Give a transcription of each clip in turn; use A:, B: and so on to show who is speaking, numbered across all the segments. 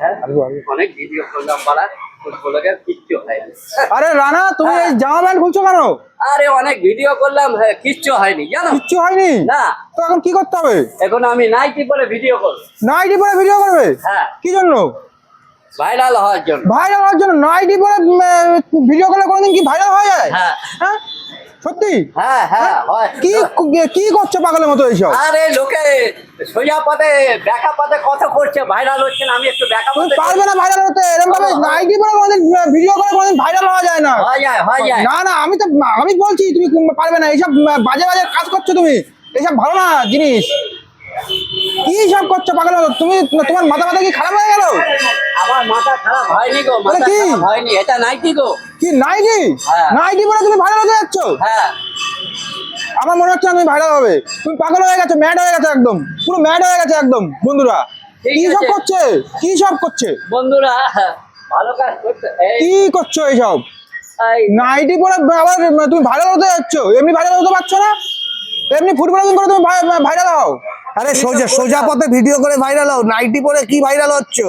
A: হ্যাঁ? অনেক ভিডিও করলাম পাড়া ফুটবলের কিচ্ছু হয়নি।
B: আরে রানা তুমি এই জামা প্যান্ট খুলছো কেন?
A: আরে অনেক ভিডিও করলাম হ্যাঁ, কিচ্ছু হয়নি জানো?
B: কিচ্ছু হয়নি?
A: না।
B: তো এখন কি করতে হবে?
A: এখন আমি নাইটি পরে ভিডিও করব।
B: নাইটি পরে ভিডিও করবে?
A: হ্যাঁ।
B: কি জন্য?
A: ভাইরাল হওয়ার জন্য।
B: ভাইরাল হওয়ার জন্য নাইটি পরে ভিডিও করলে কোনোদিন কি ভাইরাল হয়ে যায়?
A: হ্যাঁ।
B: হ্যাঁ? সত্যি?
A: হ্যাঁ হ্যাঁ হয়?
B: কি কি করছ পাগলের মতো এইসব?
A: আরে লোকে সোজা পথে দেখা পথে কথা করছে ভাইরাল হচ্ছে না আমি একটু পথে
B: পারবে না ভাইরাল হতে। এরকম ভাবে নাইটি পরে কোনোদিন ভিডিও করে কোনোদিন ভাইরাল হওয়া যায় না।
A: হয়ে যায় হয়ে যায়।
B: না না আমি তো আমি বলছি তুমি পারবে না এইসব বাজে বাজে কাজ করছ তুমি। এইসব ভালো না জিনিস। কি সব করছ পাগল তুমি তোমার মাথা মাথা কি খারাপ হয়ে গেল?
A: আমার মাথা খারাপ হয়নি গো
B: বলে
A: মাথা
B: কি?
A: হয়নি এটা নাইটি গো।
B: কি নাইটি?
A: হ্যাঁ।
B: নাইটি পরে তুমি ভাইরাল হতে যাচ্ছ?
A: হ্যাঁ।
B: আমার মনে হচ্ছে তুমি ভাইরাল হবে। তুমি পাগল হয়ে গেছো ম্যাড হয়ে গেছো একদম। পুরো ম্যাড হয়ে গেছে একদম বন্ধুরা। কি সব করছে? কি সব করছে?
A: বন্ধুরা ভালো কাজ করছে
B: কি করছ এইসব?
A: এই,
B: নাইটি পরে আবার তুমি ভাইরাল হতে যাচ্ছ। এমনি ভাইরাল হতে পারছ না? এমনি ফুটবল করে তুমি ভাইরাল হও।
C: আরে সোজা সোজা পথে ভিডিও করে ভাইরাল হও। নাইটি পরে কি ভাইরাল হচ্ছে?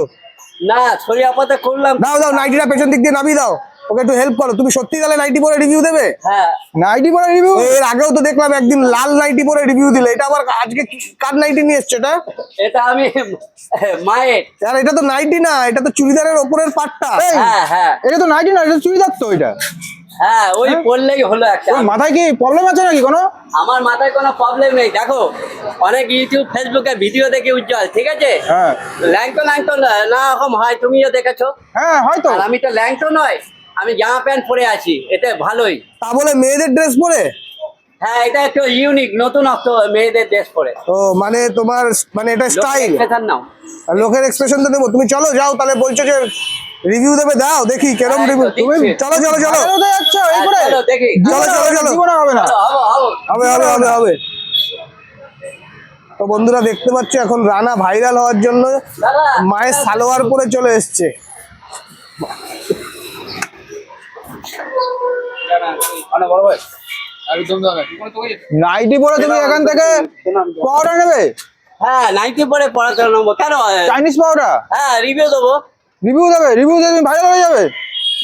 A: না ছড়িয়া পথে করলাম।
C: দাও দাও নাইটিটা পেছন দিক দিয়ে নামিয়ে দাও। ওকে একটু হেল্প করো। তুমি সত্যি তাহলে নাইটি পরে রিভিউ দেবে?
A: হ্যাঁ।
B: নাইটি পরে রিভিউ
C: এর আগেও তো দেখলাম একদিন লাল নাইটি পরে রিভিউ দিলে। এটা আবার আজকে কার নাইটি নিয়ে এসছো এটা?
A: এটা আমি মায়ের।
C: আর এটা তো নাইটি না এটা তো চুড়িদারের ওপরের পাটটা।
A: হ্যাঁ হ্যাঁ।
B: এটা তো নাইটি না এটা চুড়িদার তো এটা।
A: হ্যাঁ ওই পড়লেই হলো একটা।
B: মাথায় কি প্রবলেম আছে নাকি কোনো?
A: আমার মাথায় কোনো প্রবলেম নেই। দেখো অনেক ইউটিউব ফেসবুকে ভিডিও দেখে উজ্জ্বল ঠিক আছে?
B: হ্যাঁ।
A: ল্যাংটো ল্যাংটো না রকম হয় তুমিও দেখেছ।
B: হ্যাঁ হয়তো।
A: আমি তো ল্যাংটো নয় আমি জামা প্যান্ট পরে আছি এটা ভালোই।
C: তা বলে মেয়েদের ড্রেস পরে?
A: হ্যাঁ এটা একটু ইউনিক নতুনত্ব মেয়েদের ড্রেস পরে।
C: ও মানে তোমার মানে এটা স্টাইল
A: নাও।
C: লোকের এক্সপ্রেশন তো দেবো তুমি চলো যাও তাহলে বলছো যে রিভিউ দেবে দাও দেখি কেরম রিভিউ তুমি চলো চলো চলো।
A: চলো
C: চলো, চলো, চলো।
B: জীবনে হবে না।
A: হব হব
C: হবে। হবে তো বন্ধুরা দেখতে পাচ্ছ এখন রানা ভাইরাল হওয়ার জন্য মায়ের সালোয়ার পরে চলে এসছে।
B: নাইটি পরে তুমি এখান থেকে পাউডার নেবে?
A: হ্যাঁ নাইটি পরে পড়াতে নেব কেন?
B: চাইনিজ পাউডার
A: হ্যাঁ রিভিউ দেবো।
B: রিভিউ দেবে রিভিউ তুমি ভাইরাল হয়ে যাবে।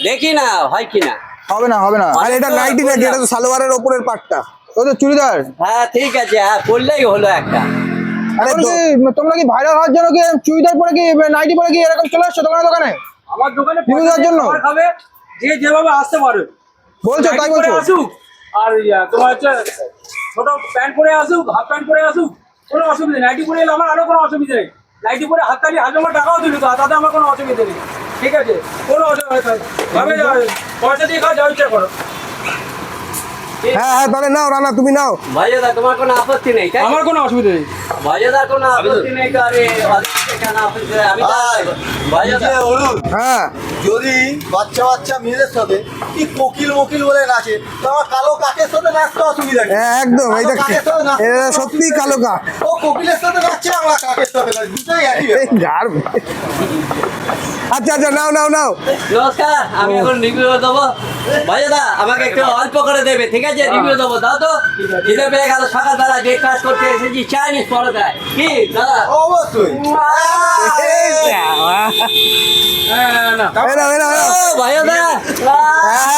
A: দেখি না হয় কি না?
B: হবে না হবে না।
C: আর এটা নাইটি নাকি এটা তো সালোয়ারের ওপরের পাটটা।
B: ওই তো চুড়িদার।
A: হ্যাঁ ঠিক আছে হ্যাঁ পড়লেই হলো একটা।
C: আরে
B: তোমরা কি ভাইরাল হওয়ার জন্য কি চুড়িদার পরে কি নাইটি পরে কি এরকম চলে আসছো তোমার দোকানে?
D: আমার দোকানে
B: Review দেওয়ার জন্য?
D: খাবে যে যেভাবে আসতে পারে।
B: বলছো তাই বলছো।
D: আসুক আর তোমার হচ্ছে ছোট প্যান্ট পরে আসুক হাফ প্যান্ট পরে আসুক কোনো অসুবিধা নেই। নাইটি পরে এলে আমার আরও কোনো অসুবিধা নেই। নাইটি পরে হাততালি হাজার টাকাও দিল তো তাতে আমার কোনো অসুবিধা নেই। ঠিক আছে? কোনো অসুবিধা নেই ভাবে পয়সা দিয়ে খাওয়া যা ইচ্ছা করো।
C: হ্যাঁ হ্যাঁ তাহলে নাও রানা তুমি নাও।
A: ভাইজাদা তোমার কোনো আপত্তি নেই তাই
D: আমার কোনো অসুবিধা নেই।
A: ভাইজাদার কোনো আপত্তি নেই
C: হ্যাঁ।
E: যদি বাচ্চা বাচ্চা মেয়েদের সাথে কি কোকিল মকিল বলে নাচে তো আমার কালো কাকের সাথে নাচতে অসুবিধা
C: হ্যাঁ, একদম এটা সত্যি কালো কাক।
E: ও কোকিলের সাথে নাচছে আমরা কাকের সাথে নাচছি দুটোই
C: আচ্ছা আচ্ছা নাও নাও নাও।
A: নমস্কার আমি এখন রিভিউ দেবো। ভাইজাদা আমাকে একটু অল্প করে দেবে ঠিক আছে? রিভিউ দেবো দাও তো। খিদে পেয়ে গেল সকালবেলা ব্রেকফাস্ট করতে এসেছি চাইনিজ পরোটায় কি দাদা?
E: অবশ্যই।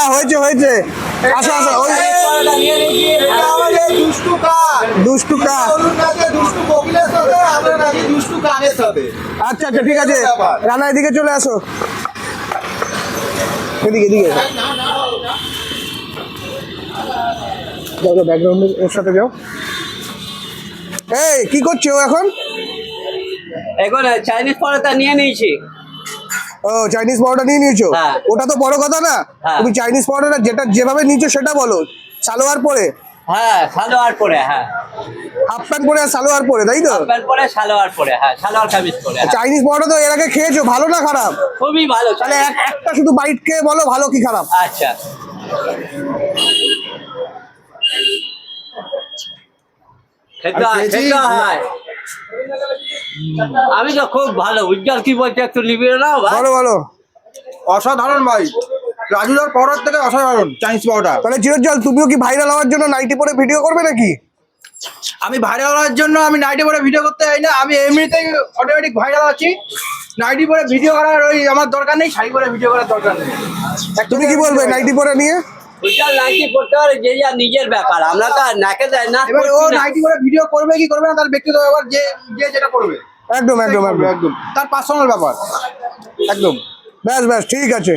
C: হয়েছে হয়েছে আসো আসো ওই আচ্ছা আচ্ছা ঠিক আছে এদিকে চলে আসো এদিকে এদিকে যাও ওর সাথে যাও এই, কি করছ এখন?
A: এখন চাইনিজ পরোটা নিয়ে নিয়েছি।
C: ও চাইনিজ পাউডার নিয়ে নিয়েছো?
A: হ্যাঁ।
C: ওটা তো বড় কথা না?
A: হ্যাঁ।
C: তুমি চাইনিজ পাউডার যেটা যেভাবে নিয়েছো সেটা বলো। সালোয়ার পরে?
A: হ্যাঁ সালোয়ার পরে হ্যাঁ।
C: হাফ প্যান্ট পরে আর সালোয়ার পরে তাই তো?
A: প্যান্ট পরে সালোয়ার পরে হ্যাঁ সালোয়ার কামিজ পরে হ্যাঁ।
C: চাইনিজ পাউডার তো এর আগে খেয়েছো ভালো না খারাপ?
A: খুবই ভালো
C: তাহলে একটা শুধু বাইট খেয়ে বলো ভালো কি খারাপ?
A: আচ্ছা। খেতে খেতে হয়। আমি তো খুব ভালো উজ্জ্বল কি বলছে একটু নিবি না ভাই?
C: বলো বলো
B: অসাধারণ ভাই। রাজুদার পাউডার থেকে অসাধারণ চাইনিজ পাউডার
C: তাহলে চিরজ্জল তুমিও কি ভাইরাল হওয়ার জন্য নাইটি পরে ভিডিও করবে নাকি?
B: আমি ভাইরাল হওয়ার জন্য আমি নাইটি পরে ভিডিও করতে যাই না আমি এমনিতেই অটোমেটিক ভাইরাল আছি। নাইটি পরে ভিডিও করার ওই আমার দরকার নেই শাড়ি পরে ভিডিও করার দরকার নেই।
C: তুমি কি বলবে নাইটি পরে নিয়ে?
A: ওইটা নাইটি করতে পারে যে যা নিজের ব্যাপার। আমরা তো আর নাকে দেয় না
B: এবার ও। নাইটি পরে ভিডিও করবে কি করবে না তার ব্যক্তিগত ব্যাপার যে যে যেটা করবে।
C: একদম একদম একদম।
B: একদম। তার পার্সোনাল ব্যাপার। একদম।
C: ব্যাস ব্যাস ঠিক আছে।